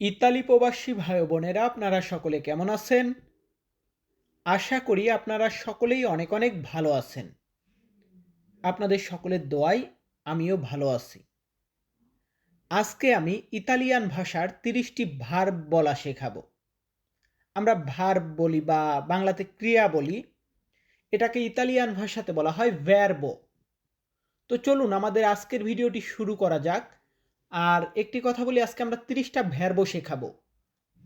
Italy প্রবাসী ভাই বোনেরা, আপনারা সকলে কেমন আছেন? আশা করি আপনারা সকলেই অনেক অনেক ভালো আছেন। আপনাদের সকলের দোয়াই আমিও ভালো আছি। আজকে আমি ইতালিয়ান ভাষার তিরিশটি ভার্ব বলা শেখাবো। আমরা ভার্ব বলি বা বাংলাতে ক্রিয়া বলি, এটাকে ইতালিয়ান ভাষাতে বলা হয় ভ্যারবো তো চলুন, আমাদের আজকের ভিডিওটি শুরু করা যাক। আর একটি কথা বলি, আজকে আমরা তিরিশটা ভ্যারবো শেখাবো।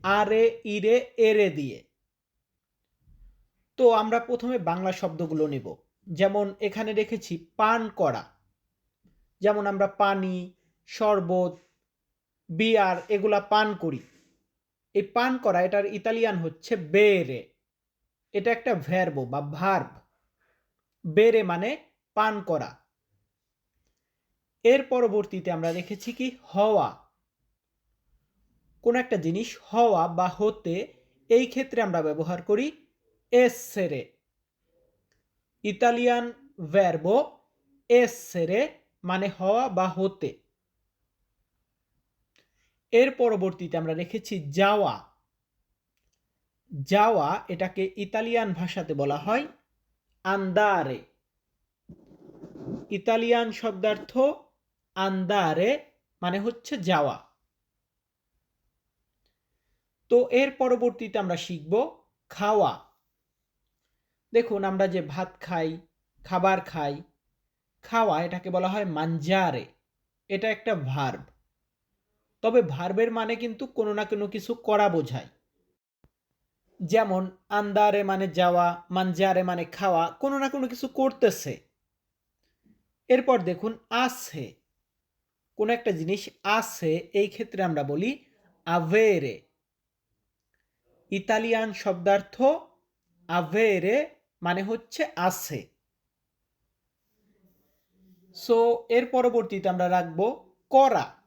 আরে, ইরে, এরে দিয়ে। তো আমরা প্রথমে বাংলা শব্দগুলো নেব। যেমন এখানে রেখেছি পান করা। যেমন আমরা পানি, শরবত, বিয়ার এগুলা পান করি। এই পান করা, এটার ইতালিয়ান হচ্ছে বেরে। এটা একটা ভ্যারবো বা ভার্ব বেরে মানে পান করা। এর পরবর্তীতে আমরা রেখেছি কি, হওয়া। কোন একটা জিনিস হওয়া বা হতে এই ক্ষেত্রে আমরা ব্যবহার করি এসেরে। ইতালিয়ান ভ্যারবো এসেরে মানে হওয়া বা হতে। এর পরবর্তীতে আমরা রেখেছি যাওয়া। যাওয়া এটাকে ইতালিয়ান ভাষাতে বলা হয় আন্দারে। ইতালিয়ান শব্দার্থ আন্দারে মানে হচ্ছে যাওয়া। তো এর পরবর্তীতে আমরা শিখব খাওয়া। দেখুন, আমরা যে ভাত খাই, খাবার খাই, খাওয়া এটাকে বলা হয় মাঞ্জারে এটা একটা ভার্ব তবে ভার্বের মানে কিন্তু কোনো না কোনো কিছু করা বোঝায়। যেমন, আন্দারে মানে যাওয়া মাঞ্জারে মানে খাওয়া, কোনো না কোনো কিছু করতেছে। এরপর দেখুন আছে কোন একটা জিনিস আছে, এই ক্ষেত্রে আমরা বলি আভেরে ইতালিয়ান শব্দার্থ আভেরে মানে হচ্ছে আছে। সো এর পরবর্তীতে আমরা রাখব করা।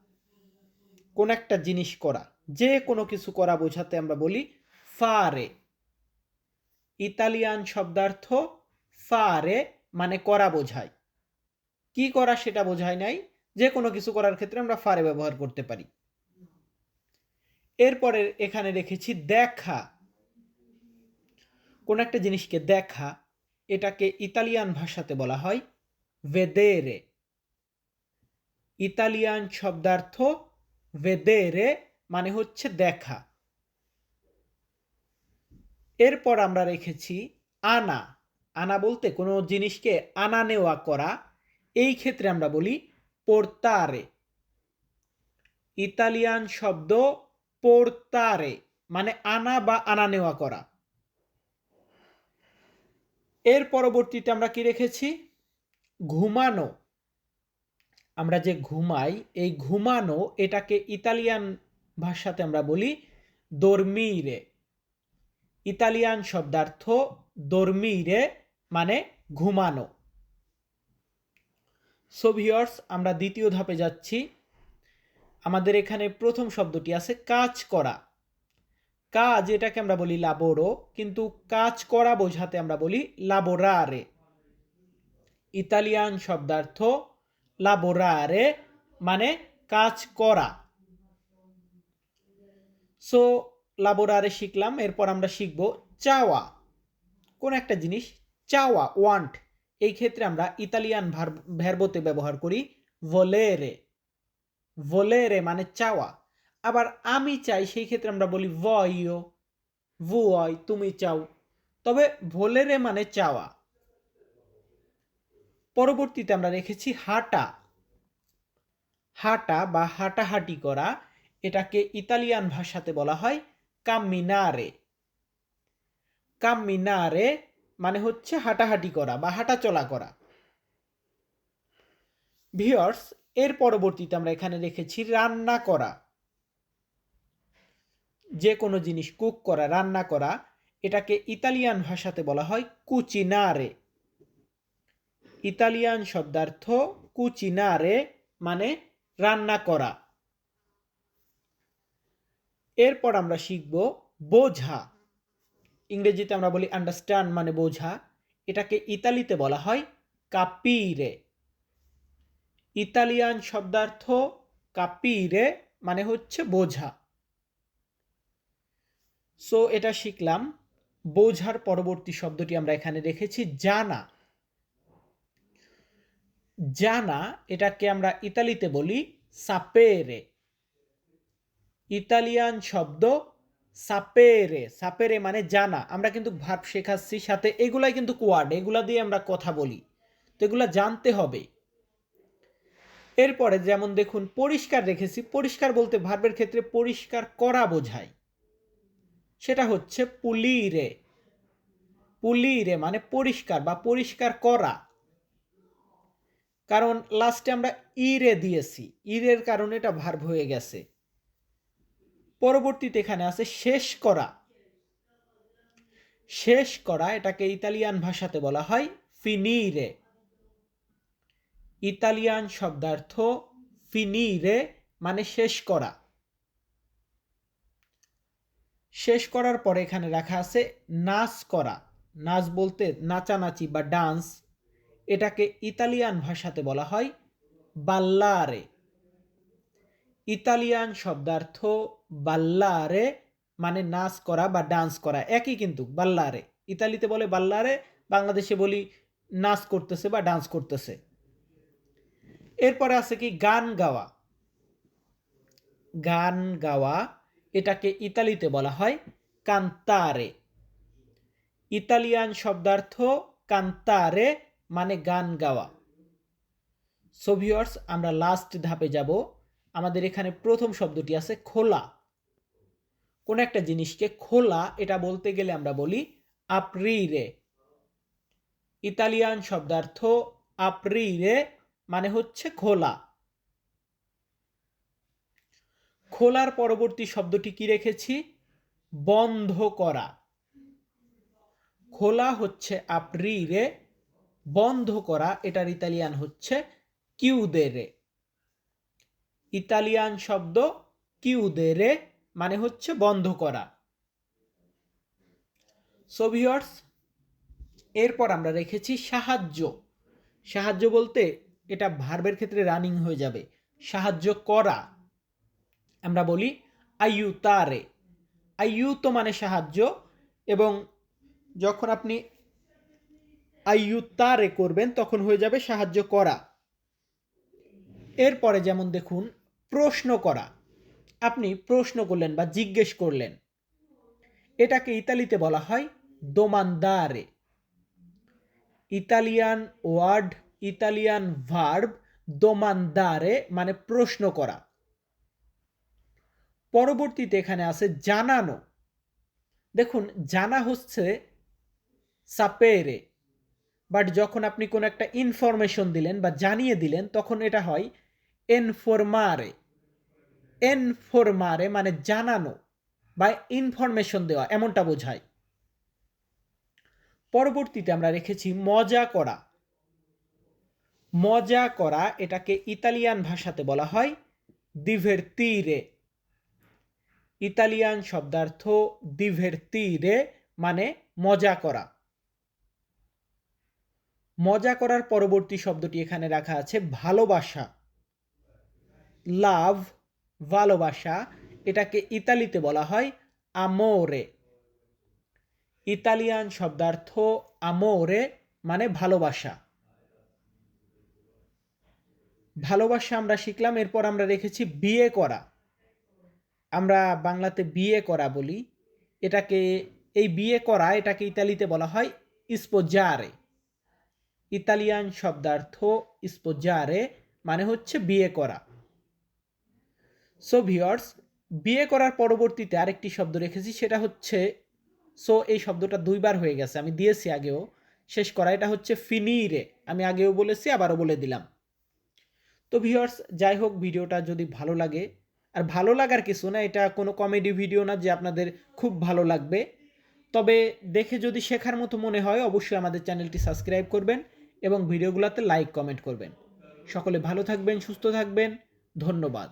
কোন একটা জিনিস করা। যে কোনো কিছু করা বোঝাতে আমরা বলি ফারে ইতালিয়ান শব্দার্থ ফারে মানে করা বোঝায়। কি করা সেটা বোঝায় নাই? যে কোনো কিছু করার ক্ষেত্রে আমরা ফারে ব্যবহার করতে পারি। এরপরে এখানে রেখেছি দেখা। কোন একটা জিনিসকে দেখা, এটাকে ইতালিয়ান ভাষাতে বলা হয় ভেদেরে ইতালিয়ান শব্দার্থ ভেদেরে মানে হচ্ছে দেখা। এরপর আমরা রেখেছি আনা। আনা বলতে কোনো জিনিসকে আনা নেওয়া করা। এই ক্ষেত্রে আমরা বলি পোর্তারে ইতালিয়ান শব্দ পোর্তারে মানে আনা বা আনা নেওয়া করা। এর পরবর্তীতে আমরা কি রেখেছি? ঘুমানো। আমরা যে ঘুমাই, এই ঘুমানো এটাকে ইতালিয়ান ভাষাতে আমরা বলি দর্মিরে ইতালিয়ান শব্দার্থ দর্মিরে মানে ঘুমানো। সো ভিওর্স আমরা দ্বিতীয় ধাপে যাচ্ছি। আমাদের এখানে প্রথম শব্দটি আছে কাজ করা। কাজ এটাকে আমরা বলি লাবোরো কিন্তু কাজ করা বোঝাতে আমরা বলি লাবোরারে ইতালিয়ান শব্দার্থ লাবোরারে মানে কাজ করা। সো লাবোরারে শিখলাম, এরপর আমরা শিখব চাওয়া। কোন একটা জিনিস, চাওয়া ওয়ান্ট এই ক্ষেত্রে আমরা ইতালিয়ান ভ্যারবোতে ব্যবহার করি ভোলেরে ভোলেরে মানে চাওয়া। আবার আমি চাই, সেই ক্ষেত্রে আমরা বলি ভয়ও ভুয় তুমি চাও। তবে ভোলেরে মানে চাওয়া। পরবর্তীতে আমরা রেখেছি হাঁটা। হাঁটা বা হাঁটাহাঁটি করা, এটাকে ইতালিয়ান ভাষাতে বলা হয় কামিনারে কামিনারে মানে হচ্ছে হাঁটাহাঁটি করা বা হাঁটা চলা করা। ভিওর্স এর পরবর্তীতে আমরা এখানে রেখেছি রান্না করা। যে কোনো জিনিস কুক করা, রান্না করা, এটাকে ইতালিয়ান ভাষাতে বলা হয় কুচিনারে ইতালিয়ান শব্দার্থ কুচিনারে মানে রান্না করা। এরপর আমরা শিখব বোঝা। ইংরেজিতে আমরা বলি আন্ডারস্ট্যান্ড মানে বোঝা। এটাকে ইতালিতে বলা হয় কাপিরে ইতালিয়ান শব্দার্থ কাপিরে মানে হচ্ছে বোঝা। সো এটা শিখলাম। বোঝার পরবর্তী শব্দটি আমরা এখানে রেখেছি জানা। জানা এটাকে আমরা ইতালিতে বলি সাপেরে ইতালিয়ান শব্দ সাপেরে সাপেরে মানে জানা। আমরা কিন্তু ভার্ব শেখাচ্ছি সাথে, এগুলাই কিন্তু কোয়ার্ড এগুলা দিয়ে আমরা কথা বলি। তো এগুলা জানতে হবে। এরপরে যেমন দেখুন, পরিষ্কার রেখেছি। পরিষ্কার বলতে ভার্বের ক্ষেত্রে পরিষ্কার করা বোঝায়। সেটা হচ্ছে পুলিরে। পুলিরে মানে পরিষ্কার বা পরিষ্কার করা। কারণ লাস্টে আমরা ইরে দিয়েছি। ইরের কারণে এটা ভার্ব হয়ে গেছে। পরবর্তীতে এখানে আছে শেষ করা। শেষ করা, এটাকে ইতালিয়ান ভাষাতে বলা হয় ফিনিরে ইতালিয়ান শব্দার্থ ফিনিরে মানে শেষ করা। শেষ করার পরে এখানে রাখা আছে নাচ করা। নাচ বলতে নাচানাচি বা ডান্স। এটাকে ইতালিয়ান ভাষাতে বলা হয় বাল্লারে। ইতালিয়ান শব্দার্থ বাল্লারে মানে নাচ করা বা ডান্স করা, একই কিন্তু বাল্লারে। ইতালিতে বলে বাল্লারে, বাংলাদেশে বলি নাচ করতেছে বা ডান্স করতেছে। এরপরে আছে কি গান গাওয়া। গান গাওয়া এটাকে ইতালিতে বলা হয় কান্তারে ইতালিয়ান শব্দার্থ কান্তারে মানে গান গাওয়া। সোভিয়র্স আমরা লাস্ট ধাপে যাব। আমাদের এখানে প্রথম শব্দটি আছে খোলা। কোন একটা জিনিসকে খোলা, এটা বলতে গেলে আমরা বলি আপ্রিরে। ইতালিয়ান শব্দার্থ আপ্রিরে মানে হচ্ছে খোলা। খোলার পরবর্তী শব্দটি কি রেখেছি? বন্ধ করা। খোলা হচ্ছে আপ্রিরে, বন্ধ করা, এটার ইতালিয়ান হচ্ছে কিউদেরে ইতালিয়ান শব্দ কিউদেরে মানে হচ্ছে বন্ধ করা। সোভিয়র্স এরপর আমরা রেখেছি সাহায্য। সাহায্য বলতে এটা ভার্বের ক্ষেত্রে রানিং হয়ে যাবে। সাহায্য করা। আমরা বলি আইউতারে আইউতো মানে সাহায্য এবং যখন আপনি আইউতারে করবেন, তখন হয়ে যাবে সাহায্য করা। এরপরে যেমন দেখুন, প্রশ্ন করা। আপনি প্রশ্ন করলেন বা জিজ্ঞেস করলেন। এটাকে ইতালিতে বলা হয় দোমানদারে ইতালিয়ান ওয়ার্ড, ইতালিয়ান ভার্ব দোমানদারে মানে প্রশ্ন করা। পরবর্তীতে এখানে আছে জানানো। দেখুন, জানা হচ্ছে সাপেরে বাট যখন আপনি কোনো একটা ইনফরমেশন দিলেন বা জানিয়ে দিলেন, তখন এটা হয় এনফরমারে এনফরমারে মানে জানানো বা ইনফরমেশন দেওয়া, এমনটা বোঝায়। পরবর্তীতে আমরা রেখেছি মজা করা। মজা করা এটাকে ইতালিয়ান ভাষাতে বলা হয় দিভেরতিরে ইতালিয়ান শব্দার্থ দিভেরতিরে মানে মজা করা। মজা করার পরবর্তী শব্দটি এখানে রাখা আছে ভালোবাসা। লাভ ভালোবাসা, এটাকে ইতালিতে বলা হয় আমোরে ইতালিয়ান শব্দার্থ আমোরে মানে ভালোবাসা। ভালোবাসা আমরা শিখলাম, এরপর আমরা রেখেছি বিয়ে করা। আমরা বাংলাতে বিয়ে করা বলি। এটাকে, এই বিয়ে করা, এটাকে ইতালিতে বলা হয় ইস্পোজারে ইতালিয়ান শব্দার্থ ইস্পোজারে মানে হচ্ছে বিয়ে করা। সো ভিওর্স বিয়ে করার পরবর্তীতে আরেকটি শব্দ রেখেছি, সেটা হচ্ছে সো এই শব্দটা দুইবার হয়ে গেছে, আমি দিয়েছি আগেও, শেষ করা, এটা হচ্ছে ফিনিরে আমি আগেও বলেছি, আবারও বলে দিলাম। তো ভিওর্স যাই হোক, ভিডিওটা যদি ভালো লাগে, আর ভালো লাগার কিছু না, এটা কোনো কমেডি ভিডিও না যে আপনাদের খুব ভালো লাগবে, তবে দেখে যদি শেখার মতো মনে হয়, অবশ্যই আমাদের চ্যানেলটি সাবস্ক্রাইব করবেন এবং ভিডিওগুলোতে লাইক কমেন্ট করবেন। সকলে ভালো থাকবেন, সুস্থ থাকবেন, ধন্যবাদ।